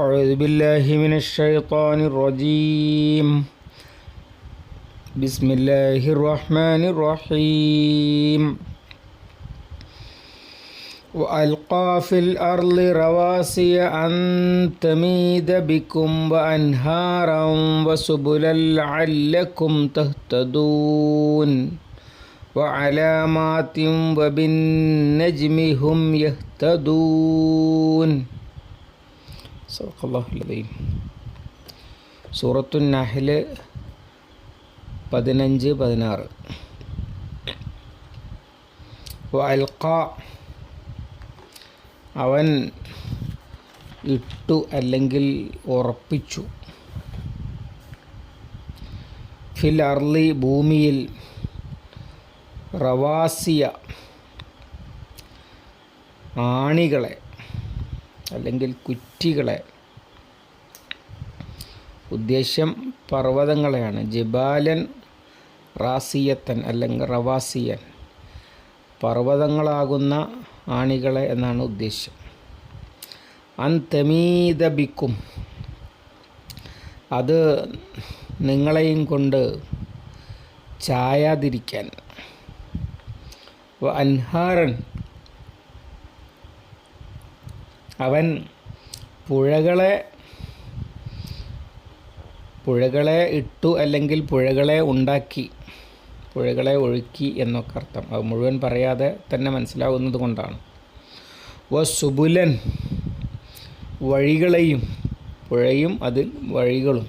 أعوذ بالله من الشيطان الرجيم. بسم الله الرحمن الرحيم. وألقى في الأرض رواسي أن تميد بكم وأنهارا وسبلا لعلكم تهتدون. وعلامات وبالنجم هم يهتدون. സോക്കല്ലാഹുലതീൻ സൂറത്തു നഹൽ പതിനഞ്ച് പതിനാറ്. വൽക്ക അവൻ ഇട്ടു അല്ലെങ്കിൽ ഉറപ്പിച്ചു. ഫിൽ അർലി ഭൂമിയിൽ റവാസിയ ആണികളെ അല്ലെങ്കിൽ കുറ്റികളെ. ഉദ്ദേശ്യം പർവതങ്ങളെയാണ്. ജബാലൻ റാസിയത്തൻ അല്ലെങ്കിൽ റവാസിയൻ. പർവതങ്ങളാകുന്ന ആണികളെ എന്നാണ് ഉദ്ദേശ്യം. അന്തമീതബിക്കും അത് നിങ്ങളെയും കൊണ്ട് ചായാതിരിക്കാൻ. വ അൻഹാറൻ അവൻ പുഴകളെ പുഴകളെ ഇട്ടു അല്ലെങ്കിൽ പുഴകളെ ഉണ്ടാക്കി പുഴകളെ ഒഴുക്കി എന്നൊക്കെ അർത്ഥം. അത് മുഴുവൻ പറയാതെ തന്നെ മനസ്സിലാവുന്നത് കൊണ്ടാണ്. വ സുബുലൻ വഴികളെയും പുഴയും അതിൽ വഴികളും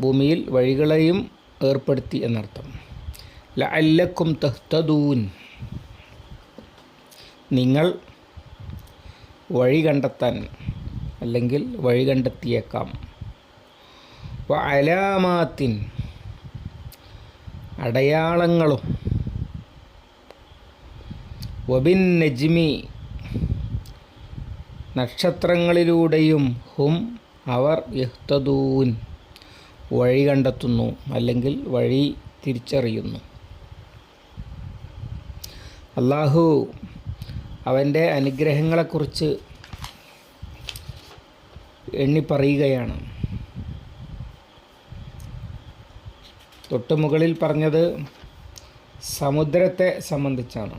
ഭൂമിയിൽ വഴികളെയും ഏർപ്പെടുത്തി എന്നർത്ഥം. ലഅല്ലക്കും തഹ്തദൂൻ. നിങ്ങൾ വഴി കണ്ടെത്താൻ അല്ലെങ്കിൽ വഴി കണ്ടെത്തിയേക്കാം. അലാമാത്തിൻ അടയാളങ്ങളും വബിൻ നജ്മി നക്ഷത്രങ്ങളിലൂടെയും ഹും അവർ യഹ്തദൂൻ വഴി കണ്ടെത്തുന്നു അല്ലെങ്കിൽ വഴി തിരിച്ചറിയുന്നു. അള്ളാഹു അവന്റെ അനുഗ്രഹങ്ങളെക്കുറിച്ച് എണ്ണി പറയുകയാണ് തൊട്ടുമുകളിൽ പറഞ്ഞത് സമുദ്രത്തെ സംബന്ധിച്ചാണ്.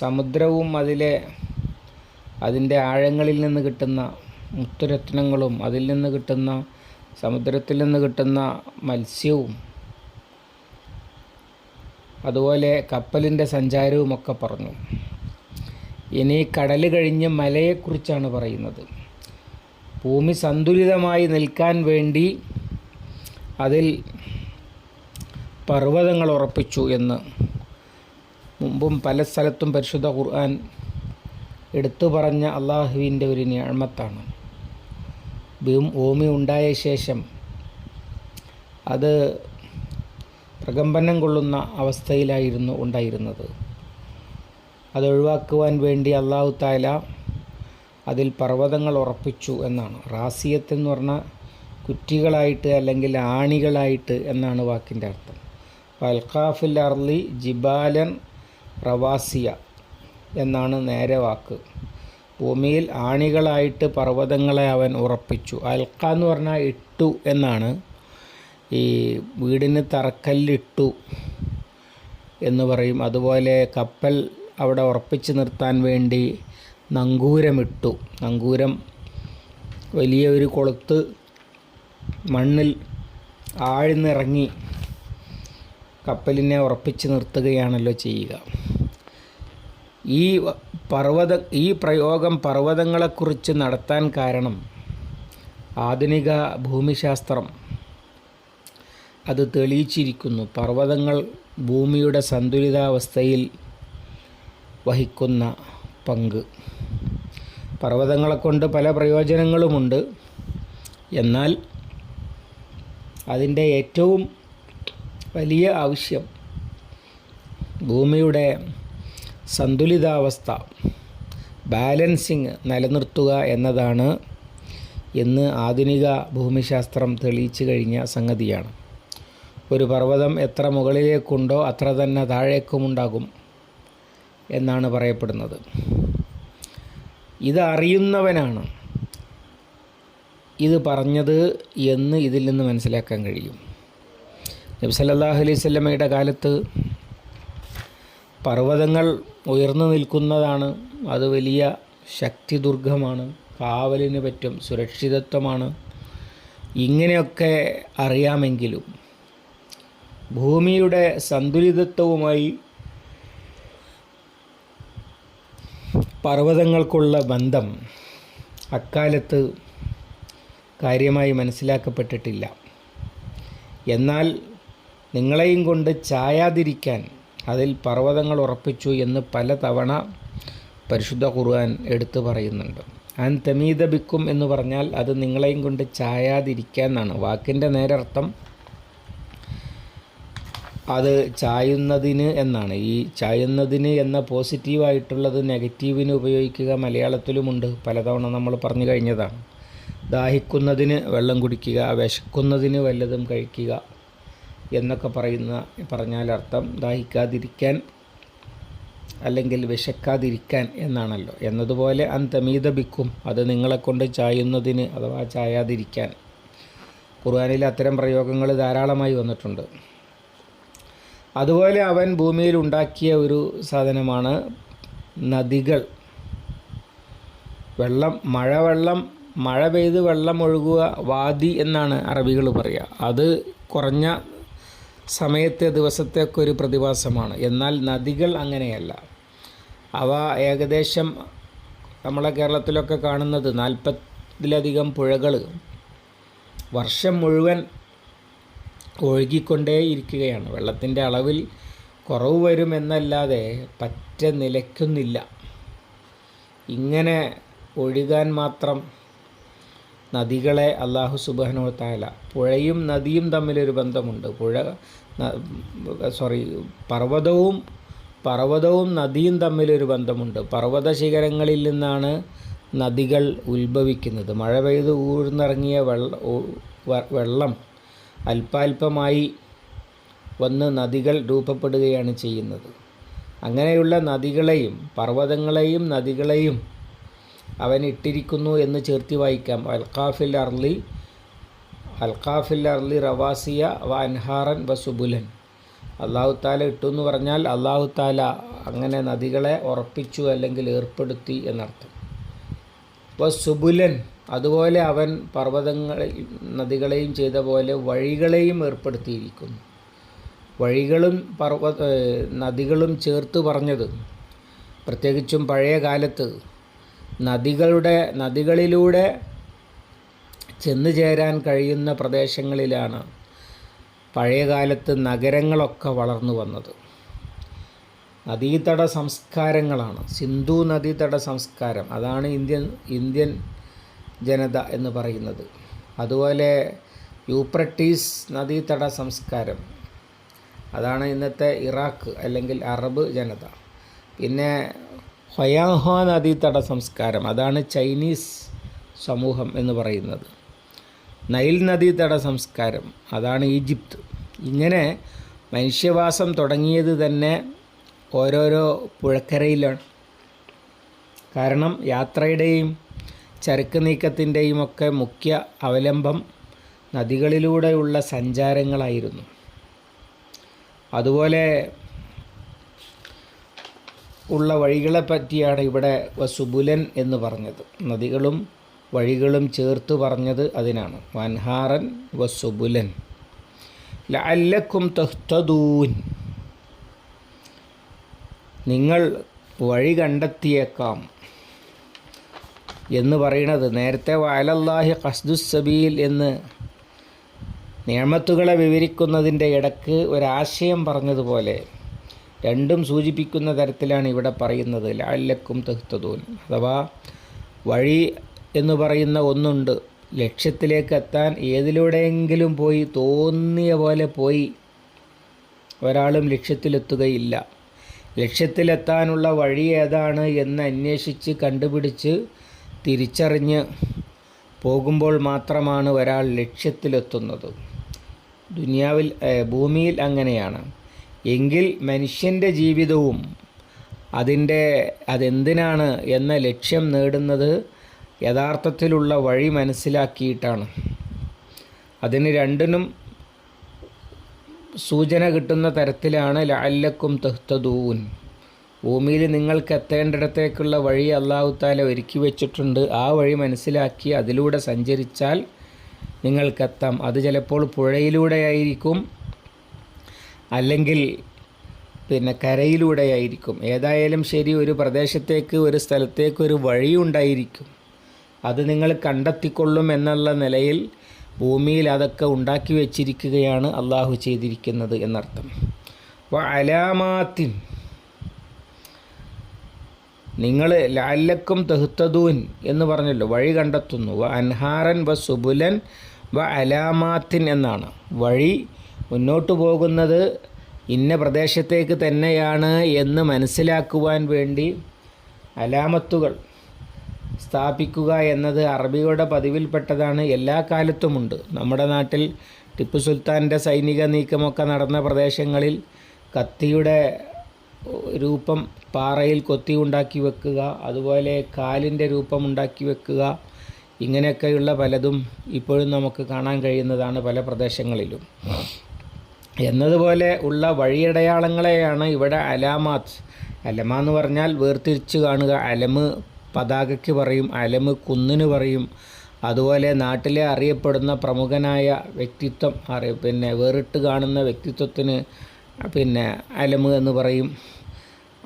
സമുദ്രവും അതിലെ അതിന്റെ ആഴങ്ങളിൽ നിന്ന് കിട്ടുന്ന മുത്തുരത്നങ്ങളും അതിൽ നിന്ന് കിട്ടുന്ന സമുദ്രത്തിൽ നിന്ന് കിട്ടുന്ന മത്സ്യവും അതുപോലെ കപ്പലിന്റെ സഞ്ചാരവുമൊക്കെ പറഞ്ഞു. ഇനി കടൽ കഴിഞ്ഞ് മലയെക്കുറിച്ചാണ് പറയുന്നത്. ഭൂമി സന്തുലിതമായി നിൽക്കാൻ വേണ്ടി അതിൽ പർവതങ്ങൾ ഉറപ്പിച്ചു എന്ന് മുമ്പും പല സ്ഥലത്തും പരിശുദ്ധ ഖുർആൻ എടുത്തു പറഞ്ഞ അള്ളാഹുവിന്റെ ഒരു ഞാഴ്മത്താണ് ഭൂമി ഉണ്ടായ ശേഷം അത് പ്രകമ്പനം കൊള്ളുന്ന അവസ്ഥയിലായിരുന്നു ഉണ്ടായിരുന്നത്. അത് ഒഴിവാക്കുവാൻ വേണ്ടി അള്ളാഹു താല അതിൽ പർവതങ്ങൾ ഉറപ്പിച്ചു എന്നാണ്. റാസിയത്ത് എന്ന് പറഞ്ഞാൽ കുറ്റികളായിട്ട് അല്ലെങ്കിൽ ആണികളായിട്ട് എന്നാണ് വാക്കിന്റെ അർത്ഥം. അൽഖാഫിൽ അർലി ജിബാലൻ റവാസിയ എന്നാണ് നേരെ വാക്ക്. ഭൂമിയിൽ ആണികളായിട്ട് പർവതങ്ങളെ അവൻ ഉറപ്പിച്ചു. അൽക്ക എന്ന് പറഞ്ഞാൽ ഇട്ടു എന്നാണ്. ഈ വീടിന് തറക്കല്ലിട്ടു എന്ന് പറയും. അതുപോലെ കപ്പൽ അവിടെ ഉറപ്പിച്ച് നിർത്താൻ വേണ്ടി നങ്കൂരമിട്ടു. നങ്കൂരം വലിയ ഒരു കൊളുത്ത് മണ്ണിൽ ആഴ്ന്നിറങ്ങി കപ്പലിനെ ഉറപ്പിച്ച് നിർത്തുകയാണല്ലോ ചെയ്യുക. ഈ പർവത ഈ പ്രയോഗം പർവതങ്ങളെക്കുറിച്ച് നടത്താൻ കാരണം ആധുനിക ഭൂമിശാസ്ത്രം. അത് തെളിയിച്ചിരിക്കുന്നു. പർവതങ്ങൾ ഭൂമിയുടെ സന്തുലിതാവസ്ഥയിൽ വഹിക്കുന്ന പങ്ക്. പർവതങ്ങളെ കൊണ്ട് പല പ്രയോജനങ്ങളുമുണ്ട്. എന്നാൽ അതിന്റെ ഏറ്റവും വലിയ ആവശ്യം ഭൂമിയുടെ സന്തുലിതാവസ്ഥ ബാലൻസിങ് നിലനിർത്തുക എന്നതാണ് എന്ന് ആധുനിക ഭൂമിശാസ്ത്രം തെളിയിച്ചു കഴിഞ്ഞ സംഗതിയാണ്. ഒരു പർവതം എത്ര മുകളിലേക്കുണ്ടോ അത്ര തന്നെ താഴേക്കുമുണ്ടാകും. എന്നാണ് പറയപ്പെടുന്നത്. ഇതറിയുന്നവനാണ് ഇത് പറഞ്ഞത് എന്ന് ഇതിൽ നിന്ന് മനസ്സിലാക്കാൻ കഴിയും. നബി സല്ലല്ലാഹു അലൈഹി സ്വലമയുടെ കാലത്ത് പർവതങ്ങൾ ഉയർന്നു നിൽക്കുന്നതാണ്. അത് വലിയ ശക്തി ദുർഗമാണ് കാവലിന് പറ്റും സുരക്ഷിതത്വമാണ്. ഇങ്ങനെയൊക്കെ അറിയാമെങ്കിലും ഭൂമിയുടെ സന്തുലിതത്വവുമായി പർവതങ്ങൾക്കുള്ള ബന്ധം അക്കാലത്ത് കാര്യമായി മനസ്സിലാക്കപ്പെട്ടിട്ടില്ല. എന്നാൽ നിങ്ങളെയും കൊണ്ട് ചായാതിരിക്കാൻ അതിൽ പർവതങ്ങൾ ഉറപ്പിച്ചു എന്ന് പലതവണ പരിശുദ്ധ ഖുർആൻ എടുത്തു പറയുന്നുണ്ട്. അൻ തെമീതബിക്കും എന്ന് പറഞ്ഞാൽ അത് നിങ്ങളെയും കൊണ്ട് ചായാതിരിക്കാൻ എന്നാണ് വാക്കിന്റെ നേരർത്ഥം അത് ചായുന്നതിന് എന്നാണ്. ഈ ചായുന്നതിന് എന്ന പോസിറ്റീവായിട്ടുള്ളത് നെഗറ്റീവിന് ഉപയോഗിക്കുക മലയാളത്തിലുമുണ്ട്. പലതവണ നമ്മൾ പറഞ്ഞു കഴിഞ്ഞതാണ്. ദാഹിക്കുന്നതിന് വെള്ളം കുടിക്കുക വിശക്കുന്നതിന് വല്ലതും കഴിക്കുക എന്നൊക്കെ പറയുന്ന പറഞ്ഞാൽ അർത്ഥം ദാഹിക്കാതിരിക്കാൻ അല്ലെങ്കിൽ വിശക്കാതിരിക്കാൻ എന്നാണല്ലോ. എന്നതുപോലെ അന്തമീത ബിക്കും അത് നിങ്ങളെക്കൊണ്ട് ചായുന്നതിന് അഥവാ ചായാതിരിക്കാൻ. ഖുർആാനിൽ അത്തരം പ്രയോഗങ്ങൾ ധാരാളമായി വന്നിട്ടുണ്ട്. അതുപോലെ അവൻ ഭൂമിയിൽ ഉണ്ടാക്കിയ ഒരു സാധനമാണ് നദികൾ. വെള്ളം മഴവെള്ളം മഴ പെയ്ത് വെള്ളം ഒഴുകുക വാദി എന്നാണ് അറബികൾ പറയുക. അത് കുറഞ്ഞ സമയത്തെ ദിവസത്തേക്ക് ഒരു പ്രതിഭാസമാണ്. എന്നാൽ നദികൾ അങ്ങനെയല്ല. അവ ഏകദേശം നമ്മളെ കേരളത്തിലൊക്കെ കാണുന്നത് നാൽപ്പതിലധികം പുഴകൾ വർഷം മുഴുവൻ ഒഴുകിക്കൊണ്ടേ ഇരിക്കുകയാണ് വെള്ളത്തിന്റെ അളവിൽ കുറവ് വരുമെന്നല്ലാതെ പറ്റ നിലയ്ക്കുന്നില്ല. ഇങ്ങനെ ഒഴുകാൻ മാത്രം നദികളെ അള്ളാഹു സുബഹനോ താല പുഴയും നദിയും തമ്മിലൊരു ബന്ധമുണ്ട്. പുഴ സോറി പർവതവും പർവതവും നദിയും തമ്മിലൊരു ബന്ധമുണ്ട്. പർവത ശിഖരങ്ങളിൽ നിന്നാണ് നദികൾ ഉത്ഭവിക്കുന്നത്. മഴ പെയ്ത് ഊർന്നിറങ്ങിയ വെള്ളം അല്പാൽപമായി വന്ന് നദികൾ രൂപപ്പെടുകയാണ് ചെയ്യുന്നത്. അങ്ങനെയുള്ള നദികളെയും പർവതങ്ങളെയും നദികളെയും അവൻ ഇട്ടിരിക്കുന്നു എന്ന് ചേർത്തി വായിക്കാം. അൽഖാഫിൽ അർലി അൽഖാഫിൽ അർലി റവാസിയ വ അൻഹാറൻ വ സുബുലൻ. അള്ളാഹു താല ഇട്ടു എന്ന് പറഞ്ഞാൽ അള്ളാഹു താല അങ്ങനെ നദികളെ ഉറപ്പിച്ചു അല്ലെങ്കിൽ ഏർപ്പെടുത്തി എന്നർത്ഥം. വ സുബുലൻ അതുപോലെ അവൻ പർവതങ്ങളെയും നദികളെയും ചെയ്ത പോലെ വഴികളെയും ഏർപ്പെടുത്തിയിരിക്കുന്നു. വഴികളും പർവത നദികളും ചേർത്ത് പറഞ്ഞത് പ്രത്യേകിച്ചും പഴയ കാലത്ത് നദികളുടെ നദികളിലൂടെ ചെന്നു ചേരാൻ കഴിയുന്ന പ്രദേശങ്ങളിലാണ് പഴയകാലത്ത് നഗരങ്ങളൊക്കെ വളർന്നു വന്നത്. നദീതട സംസ്കാരങ്ങളാണ്. സിന്ധു നദീതട സംസ്കാരം. അതാണ് ഇന്ത്യൻ ഇന്ത്യൻ ജനത എന്ന് പറയുന്നത്. അതുപോലെ യൂപ്രട്ടീസ് നദീതട സംസ്കാരം. അതാണ് ഇന്നത്തെ ഇറാഖ് അല്ലെങ്കിൽ അറബ് ജനത. പിന്നെ ഹൊയാഹോ നദീതട സംസ്കാരം. അതാണ് ചൈനീസ് സമൂഹം എന്ന് പറയുന്നത്. നൈൽ നദീതട സംസ്കാരം. അതാണ് ഈജിപ്ത്. ഇങ്ങനെ മനുഷ്യവാസം തുടങ്ങിയത് തന്നെ ഓരോരോ പുഴക്കരയിലാണ്. കാരണം യാത്രയുടെയും ചരക്ക് നീക്കത്തിന്റെയുമൊക്കെ മുഖ്യ അവലംബം നദികളിലൂടെയുള്ള സഞ്ചാരങ്ങളായിരുന്നു. അതുപോലെ ഉള്ള വഴികളെ പറ്റിയാണ് ഇവിടെ വസുബുലൻ എന്ന് പറഞ്ഞത്. നദികളും വഴികളും ചേർത്ത് പറഞ്ഞത് അതിനാണ്. വൻഹാറൻ വസുബുലൻ. ലഅല്ലക്കും തഹ്തദൂൻ. നിങ്ങൾ വഴി കണ്ടെത്തിയേക്കാം. എന്ന് പറയുന്നത് നേരത്തെ വയലല്ലാഹി ഖസ്ദുസബീൽ എന്ന് നിയമത്തുകളെ വിവരിക്കുന്നതിന്റെ ഇടയ്ക്ക് ഒരാശയം പറഞ്ഞതുപോലെ രണ്ടും സൂചിപ്പിക്കുന്ന തരത്തിലാണ് ഇവിടെ പറയുന്നത്. ലാല്ലക്കും തെഹ്തതൂൻ അഥവാ വഴി എന്ന് പറയുന്ന ഒന്നുണ്ട്. ലക്ഷ്യത്തിലേക്ക് എത്താൻ ഏതിലൂടെയെങ്കിലും പോയി തോന്നിയ പോലെ പോയി ഒരാളും ലക്ഷ്യത്തിലെത്തുകയില്ല. ലക്ഷ്യത്തിലെത്താനുള്ള വഴി ഏതാണ് എന്ന് അന്വേഷിച്ച് കണ്ടുപിടിച്ച് തിരിച്ചറിഞ്ഞ് പോകുമ്പോൾ മാത്രമാണ് ഒരാൾ ലക്ഷ്യത്തിലെത്തുന്നത്. ദുനിയാവിൽ ഭൂമിയിൽ അങ്ങനെയാണ്. എങ്കിൽ മനുഷ്യന്റെ ജീവിതവും അതിന്റെ അതെന്തിനാണ് എന്ന ലക്ഷ്യം നേടുന്നത് യഥാർത്ഥത്തിലുള്ള വഴി മനസ്സിലാക്കിയിട്ടാണ്. അതിന് രണ്ടിനും സൂചന കിട്ടുന്ന തരത്തിലാണ് ലഅല്ലക്കും തഹ്തദൂൻ. ഭൂമിയിൽ നിങ്ങൾക്ക് എത്തേണ്ടിടത്തേക്കുള്ള വഴി അള്ളാഹുത്താല ഒരുക്കി വെച്ചിട്ടുണ്ട്. ആ വഴി മനസ്സിലാക്കി അതിലൂടെ സഞ്ചരിച്ചാൽ നിങ്ങൾക്കെത്താം. അത് ചിലപ്പോൾ പുഴയിലൂടെയായിരിക്കും അല്ലെങ്കിൽ പിന്നെ കരയിലൂടെയായിരിക്കും. ഏതായാലും ശരി ഒരു പ്രദേശത്തേക്ക് ഒരു സ്ഥലത്തേക്ക് ഒരു വഴി ഉണ്ടായിരിക്കും. അത് നിങ്ങൾ കണ്ടെത്തിക്കൊള്ളും എന്നുള്ള നിലയിൽ ഭൂമിയിൽ അതൊക്കെ ഉണ്ടാക്കി വെച്ചിരിക്കുകയാണ് അള്ളാഹു ചെയ്തിരിക്കുന്നത് എന്നർത്ഥം. അലാമാത്തിൻ നിങ്ങൾ ലാലക്കും തെഹ്തദൂൻ എന്ന് പറഞ്ഞല്ലോ വഴി കണ്ടെത്തുന്നു. വ അൻഹാറൻ വ സുബുലൻ വ അലാമാത്തിൻ എന്നാണ്. വഴി മുന്നോട്ട് പോകുന്നത് ഇന്ന പ്രദേശത്തേക്ക് തന്നെയാണ് എന്ന് മനസ്സിലാക്കുവാൻ വേണ്ടി അലാമത്തുകൾ സ്ഥാപിക്കുക എന്നത് അറബികളുടെ പതിവിൽപ്പെട്ടതാണ്. എല്ലാ കാലത്തുമുണ്ട്. നമ്മുടെ നാട്ടിൽ ടിപ്പു സുൽത്താന്റെ സൈനിക നീക്കമൊക്കെ നടന്ന പ്രദേശങ്ങളിൽ കത്തിയുടെ രൂപം പാറയിൽ കൊത്തി ഉണ്ടാക്കി വെക്കുക അതുപോലെ കാലിന്റെ രൂപം ഉണ്ടാക്കി വെക്കുക ഇങ്ങനെയൊക്കെയുള്ള പലതും ഇപ്പോഴും നമുക്ക് കാണാൻ കഴിയുന്നതാണ് പല പ്രദേശങ്ങളിലും. എന്നതുപോലെ ഉള്ള വഴിയടയാളങ്ങളെയാണ് ഇവിടെ അലാമാത്ത്. അലമ എന്ന് പറഞ്ഞാൽ വേർതിരിച്ച് കാണുക. അലമ് പതാകയ്ക്ക് പറയും അലമ് കുന്നിന് പറയും അതുപോലെ നാട്ടിലെ അറിയപ്പെടുന്ന പ്രമുഖനായ വ്യക്തിത്വം അറിയ പിന്നെ വേറിട്ട് കാണുന്ന വ്യക്തിത്വത്തിന് പിന്നെ അലമ് എന്ന് പറയും.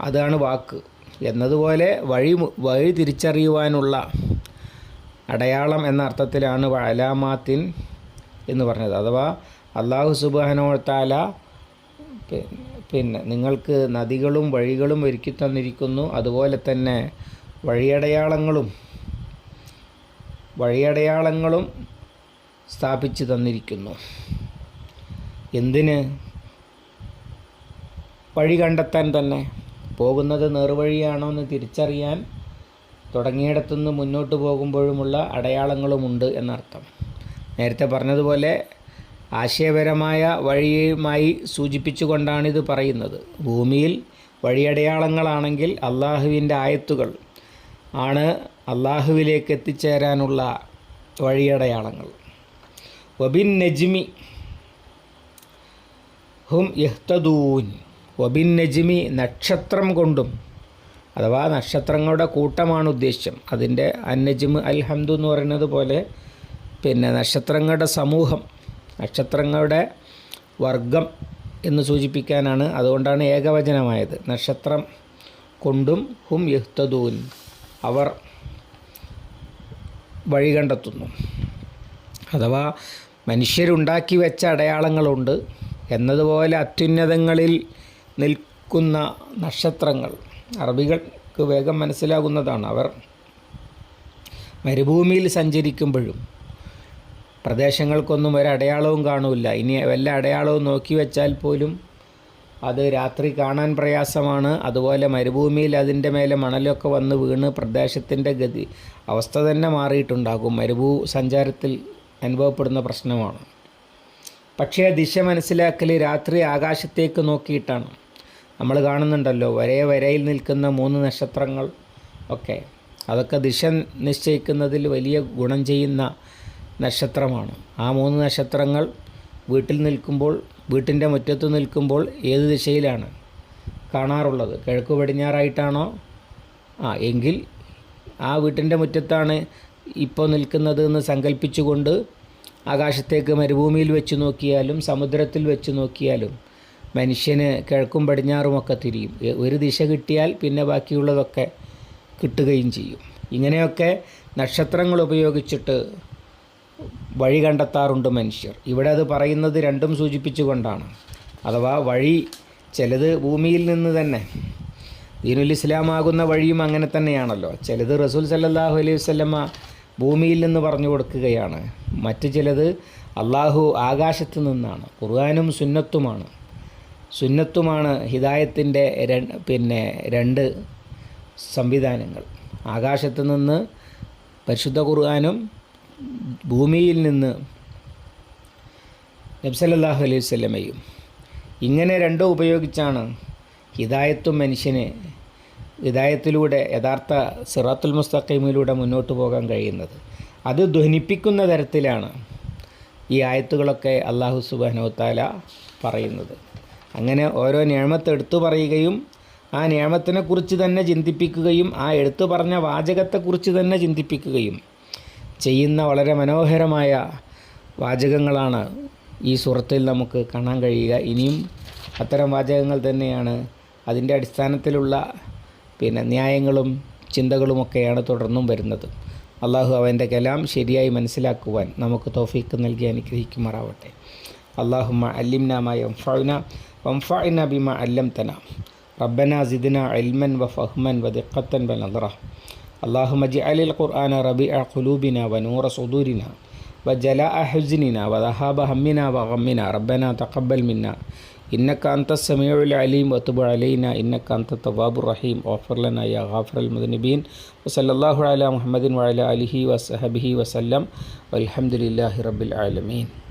അതാണ് വാക്ക്. എന്നതുപോലെ വഴി വഴി തിരിച്ചറിയുവാനുള്ള അടയാളം എന്ന അർത്ഥത്തിലാണ് അലാമാത്തിൻ എന്ന് പറഞ്ഞത്. അഥവാ അള്ളാഹു സുബാനോത്താല പിന്നെ നിങ്ങൾക്ക് നദികളും വഴികളും ഒരുക്കി തന്നിരിക്കുന്നു. അതുപോലെ തന്നെ വഴിയടയാളങ്ങളും വഴിയടയാളങ്ങളും സ്ഥാപിച്ചു തന്നിരിക്കുന്നു. എന്തിന്? വഴി കണ്ടെത്താൻ തന്നെ. പോകുന്നത് നേർവഴിയാണോ എന്ന് തിരിച്ചറിയാൻ തുടങ്ങിയിടത്തുനിന്ന് മുന്നോട്ട് പോകുമ്പോഴുമുള്ള അടയാളങ്ങളുമുണ്ട് എന്നർത്ഥം. നേരത്തെ പറഞ്ഞതുപോലെ ആശയപരമായ വഴിയുമായി സൂചിപ്പിച്ചുകൊണ്ടാണിത് പറയുന്നത്. ഭൂമിയിൽ വഴിയടയാളങ്ങളാണെങ്കിൽ അള്ളാഹുവിന്റെ ആയത്തുകൾ ആണ് അള്ളാഹുവിലേക്ക് എത്തിച്ചേരാനുള്ള വഴിയടയാളങ്ങൾ. വബിൻ നജ്മി ഹും യഹ്തദൂൻ. വബിൻ നജ്മി നക്ഷത്രം കൊണ്ടും അഥവാ നക്ഷത്രങ്ങളുടെ കൂട്ടമാണ് ഉദ്ദേശ്യം അതിന്റെ അന്നജ്മ് അൽ ഹംദു എന്ന് പറയുന്നത് പോലെ പിന്നെ നക്ഷത്രങ്ങളുടെ സമൂഹം നക്ഷത്രങ്ങളുടെ വർഗം എന്ന് സൂചിപ്പിക്കാനാണ് അതുകൊണ്ടാണ് ഏകവചനമായത്. നക്ഷത്രം കൊണ്ടും ഹും യഹ്തദൂൻ അവർ വഴി കണ്ടെത്തുന്നു. അഥവാ മനുഷ്യരുണ്ടാക്കി വെച്ച അടയാളങ്ങളുണ്ട്. എന്നതുപോലെ അത്യുന്നതങ്ങളിൽ നിൽക്കുന്ന നക്ഷത്രങ്ങൾ. അറബികൾക്ക് വേഗം മനസ്സിലാകുന്നതാണ് അവർ. മരുഭൂമിയിൽ സഞ്ചരിക്കുമ്പോഴും പ്രദേശങ്ങൾക്കൊന്നും ഒരു അടയാളവും കാണില്ല. ഇനി വല്ല അടയാളവും നോക്കി വെച്ചാൽ പോലും അത് രാത്രി കാണാൻ പ്രയാസമാണ്. അതുപോലെ മരുഭൂമിയിൽ അതിന്റെ മേലെ മണലൊക്കെ വന്ന് വീണ് പ്രദേശത്തിന്റെ ഗതി അവസ്ഥ തന്നെ മാറിയിട്ടുണ്ടാകും. മരുഭൂ സഞ്ചാരത്തിൽ അനുഭവപ്പെടുന്ന പ്രശ്നമാണ്. പക്ഷേ ദിശ മനസ്സിലാക്കൽ രാത്രി ആകാശത്തേക്ക് നോക്കിയിട്ടാണ്. നമ്മൾ കാണുന്നുണ്ടല്ലോ വരേ വരയിൽ നിൽക്കുന്ന മൂന്ന് നക്ഷത്രങ്ങൾ ഒക്കെ. അതൊക്കെ ദിശ നിശ്ചയിക്കുന്നതിൽ വലിയ ഗുണം ചെയ്യുന്ന നക്ഷത്രമാണ്. ആ മൂന്ന് നക്ഷത്രങ്ങൾ വീട്ടിൽ നിൽക്കുമ്പോൾ വീട്ടിന്റെ മുറ്റത്ത് നിൽക്കുമ്പോൾ ഏത് ദിശയിലാണ് കാണാറുള്ളത്? കിഴക്ക് പടിഞ്ഞാറായിട്ടാണോ? ആ എങ്കിൽ ആ വീട്ടിന്റെ മുറ്റത്താണ് ഇപ്പോൾ നിൽക്കുന്നത് എന്ന് സങ്കല്പിച്ചുകൊണ്ട് ആകാശത്തേക്ക് മരുഭൂമിയിൽ വെച്ച് നോക്കിയാലും സമുദ്രത്തിൽ വെച്ച് നോക്കിയാലും മനുഷ്യന് കിഴക്കും പടിഞ്ഞാറുമൊക്കെ തിരിയും. ഒരു ദിശ കിട്ടിയാൽ പിന്നെ ബാക്കിയുള്ളതൊക്കെ കിട്ടുകയും ചെയ്യും. ഇങ്ങനെയൊക്കെ നക്ഷത്രങ്ങൾ ഉപയോഗിച്ചിട്ട് വഴി കണ്ടെത്താറുണ്ട് മനുഷ്യർ. ഇവിടെ അത് പറയുന്നത് രണ്ടും സൂചിപ്പിച്ചുകൊണ്ടാണ്. അഥവാ വഴി ചിലത് ഭൂമിയിൽ നിന്ന് തന്നെ ദീനുൽ ഇസ്ലാമാകുന്ന വഴിയും അങ്ങനെ തന്നെയാണല്ലോ. ചിലത് റസൂൽ സല്ലാഹു അലൈഹി വസ്ലമ ഭൂമിയിൽ നിന്ന് പറഞ്ഞു കൊടുക്കുകയാണ്. മറ്റു ചിലത് അള്ളാഹു ആകാശത്ത് നിന്നാണ് ഖുർആാനും സുന്നത്തുമാണ്. സുന്നത്തുമാണ് ഹിദായത്തിന്റെ പിന്നെ രണ്ട് സംവിധാനങ്ങൾ. ആകാശത്ത് നിന്ന് പരിശുദ്ധ ഖുർആാനും ഭൂമിയിൽ നിന്ന് നബ്സല്ലാഹു അലൈഹി വല്ലമയും ഇങ്ങനെ രണ്ടും ഉപയോഗിച്ചാണ് ഹിദായത്തും മനുഷ്യന് ഹിദായത്തിലൂടെ യഥാർത്ഥ സിറാത്തുൽ മുസ്തഖീമിലൂടെ മുന്നോട്ട് പോകാൻ കഴിയുന്നത്. അത് ധ്വനിപ്പിക്കുന്ന തരത്തിലാണ് ഈ ആയത്തുകളൊക്കെ അള്ളാഹു സുബാനോത്താല പറയുന്നത്. അങ്ങനെ ഓരോ നിയമത്തെ എടുത്തു പറയുകയും ആ നിയമത്തിനെക്കുറിച്ച് തന്നെ ചിന്തിപ്പിക്കുകയും ആ എടുത്തു പറഞ്ഞ വാചകത്തെക്കുറിച്ച് തന്നെ ചിന്തിപ്പിക്കുകയും ചെയ്യുന്ന വളരെ മനോഹരമായ വാചകങ്ങളാണ് ഈ സുഹൃത്തിൽ നമുക്ക് കാണാൻ കഴിയുക. ഇനിയും അത്തരം വാചകങ്ങൾ തന്നെയാണ് അതിന്റെ അടിസ്ഥാനത്തിലുള്ള പിന്നെ ന്യായങ്ങളും ചിന്തകളുമൊക്കെയാണ് തുടർന്നും വരുന്നത്. അള്ളാഹു അവന്റെ കലാം ശരിയായി മനസ്സിലാക്കുവാൻ നമുക്ക് തോഫീക്ക് നൽകി അനുഗ്രഹിക്കുമാറാവട്ടെ. اللهم علمنا ما ينفعنا وانفعنا بما علمتنا. ربنا زدنا علما وفهما ودقة ونظرة. اللهم اجعل القرآن ربيع قلوبنا ونور صدورنا وجلاء حزننا وذهاب همنا وغمنا. ربنا تقبل منا. إنك أنت السميع العليم. وتب علينا. إنك أنت التواب الرحيم. وغفر لنا يا غافر المذنبين. وصلى الله على محمد وعلى آله وصحبه وسلم. والحمد لله رب العالمين.